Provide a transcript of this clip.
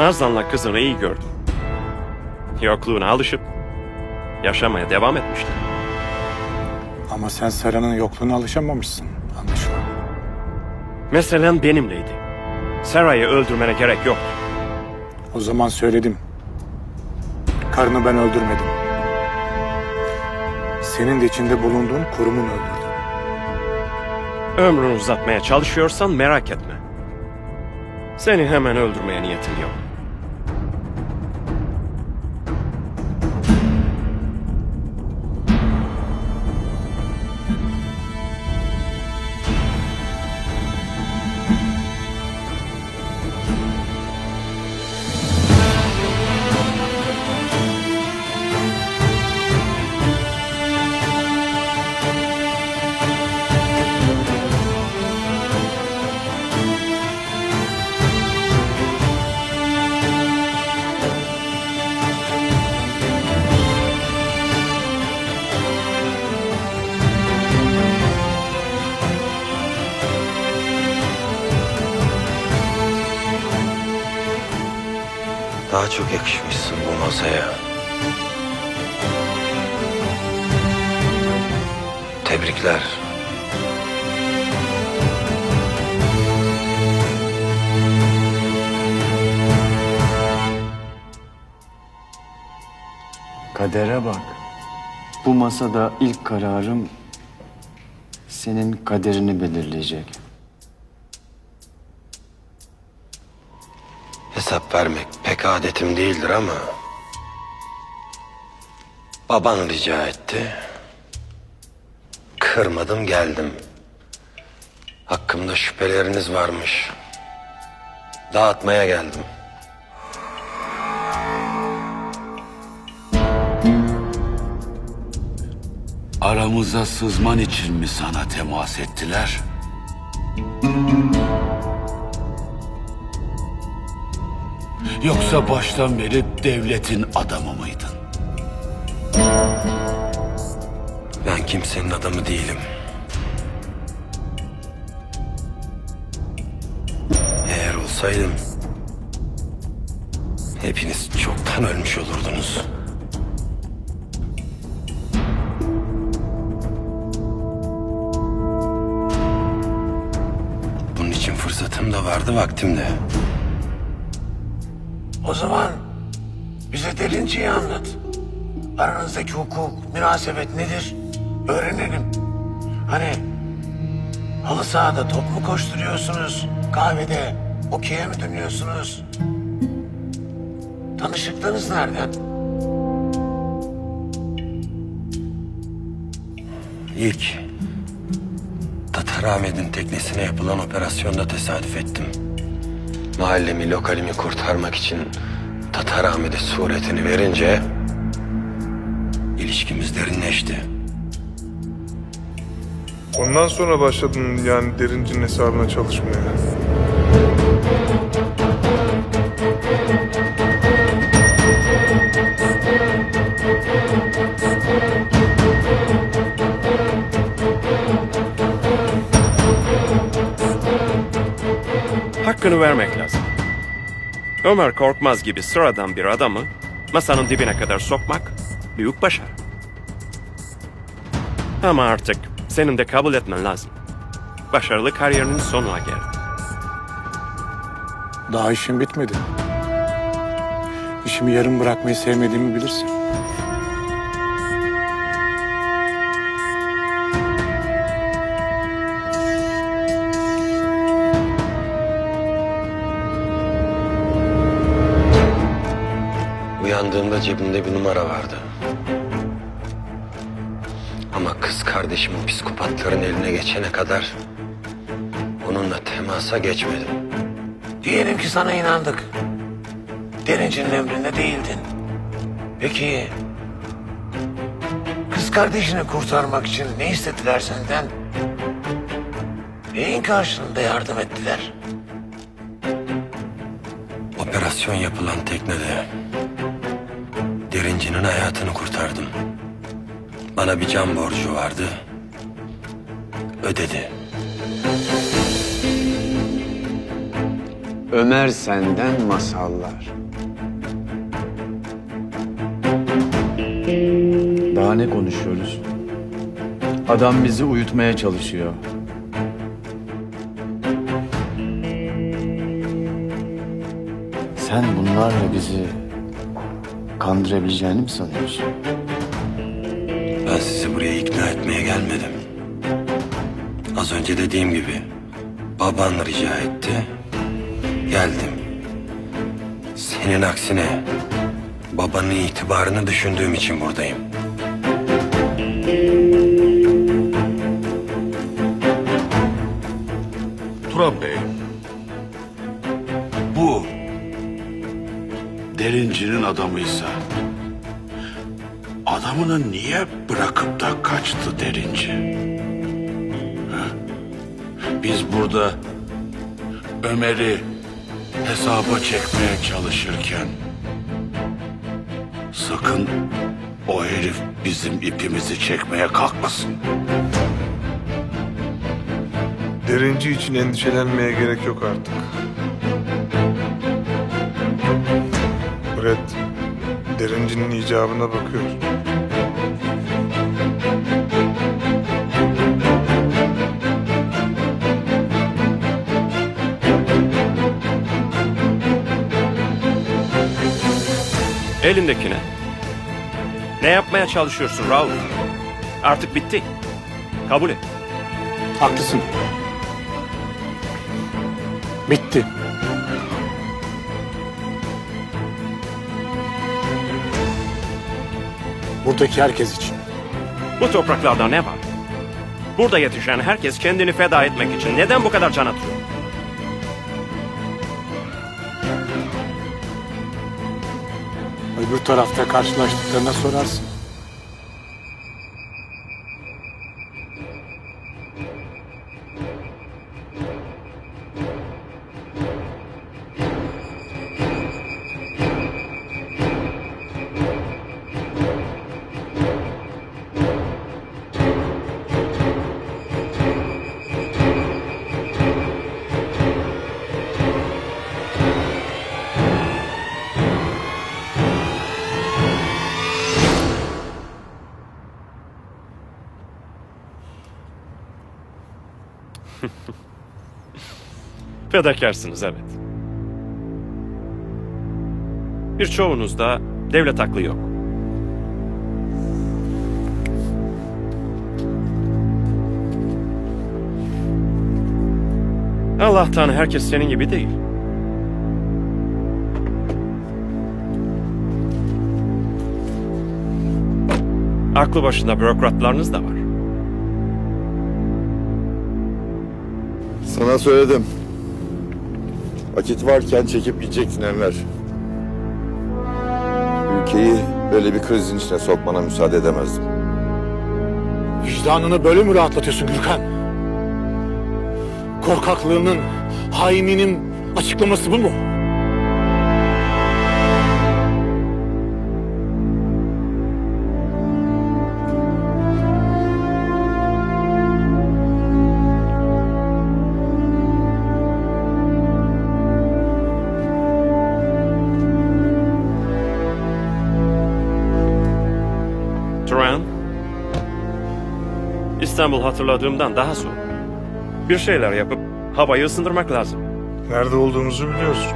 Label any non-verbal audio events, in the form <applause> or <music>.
Nazan'la kızını iyi gördüm. Yokluğuna alışıp yaşamaya devam etmişti. Ama sen Sera'nın yokluğuna alışamamışsın anlaşılan. Meselen benimleydi. Sarah'yı öldürmene gerek yoktu. O zaman söyledim. Karını ben öldürmedim. Senin de içinde bulunduğun kurumun öldürdü. Ömrünü uzatmaya çalışıyorsan merak etme. Seni hemen öldürmeye niyetim yok. Daha çok yakışmışsın bu masaya. Tebrikler. Kadere bak. Bu masada ilk kararım senin kaderini belirleyecek. Hesap vermek pek adetim değildir ama... Baban rica etti. Kırmadım geldim. Hakkımda şüpheleriniz varmış. Dağıtmaya geldim. Aramıza sızman için mi sana temas ettiler? Yoksa baştan beri devletin adamı mıydın? Ben kimsenin adamı değilim. Eğer olsaydım... Hepiniz çoktan ölmüş olurdunuz. Bunun için fırsatım da vardı, vaktim de. O zaman bize delinciyi anlat. Aranızdaki hukuk, münasebet nedir? Öğrenelim. Hani halı sahada top mu koşturuyorsunuz? Kahvede okey'e mi dönüyorsunuz? Tanışıklığınız nereden? İlk Tatar teknesine yapılan operasyonda tesadüf ettim. Mahallemi, lokalimi kurtarmak için Tatar Ahmet'e suretini verince ilişkimiz derinleşti. Ondan sonra başladın yani derincinin hesabına çalışmaya. Hakkını vermek lazım. Ömer Korkmaz gibi sıradan bir adamı masanın dibine kadar sokmak büyük başarı. Ama artık senin de kabul etmen lazım. Başarılı kariyerinin sonuna geldi. Daha işim bitmedi. İşimi yarım bırakmayı sevmediğimi bilirsin. Uyandığımda cebimde bir numara vardı. Ama kız kardeşim o psikopatların eline geçene kadar onunla temasa geçmedim. Diyelim ki sana inandık. Derincinin emrinde değildin. Peki kız kardeşini kurtarmak için ne istediler senden? Neyin karşılığında yardım ettiler? Operasyon yapılan teknede derincinin hayatını kurtardım. Bana bir can borcu vardı. Ödedi. Ömer senden masallar. Daha ne konuşuyoruz? Adam bizi uyutmaya çalışıyor. Sen bunlarla bizi kandırabileceğini mi sanıyorsun? Ben sizi buraya ikna etmeye gelmedim. Az önce dediğim gibi baban rica etti. Geldim. Senin aksine babanın itibarını düşündüğüm için buradayım. Turan Bey, derincinin adamıysa adamını niye bırakıp da kaçtı derinci? Ha? Biz burada Ömer'i hesaba çekmeye çalışırken sakın o herif bizim ipimizi çekmeye kalkmasın. Derinci için endişelenmeye gerek yok artık. Brett, derincinin icabına bakıyor. Elindeki ne? Ne yapmaya çalışıyorsun Raul? Artık bitti. Kabul et. Haklısın. Bitti. Buradaki herkes için. Bu topraklarda ne var? Burada yetişen herkes kendini feda etmek için neden bu kadar can atıyor? Öbür tarafta karşılaştıklarına sorarsın. <laughs> Fedakarsınız evet. Birçoğunuzda devlet aklı yok. Allah'tan herkes senin gibi değil. Aklı başında bürokratlarınız da var. Sana söyledim. Vakit varken çekip gidecektin Enver. Ülkeyi böyle bir krizin içine sokmana müsaade edemezdim. Vicdanını böyle mi rahatlatıyorsun Gürkan? Korkaklığının, haininin açıklaması bu mu? Turan, İstanbul hatırladığımdan daha soğuk. Bir şeyler yapıp havayı ısındırmak lazım. Nerede olduğumuzu biliyorsun.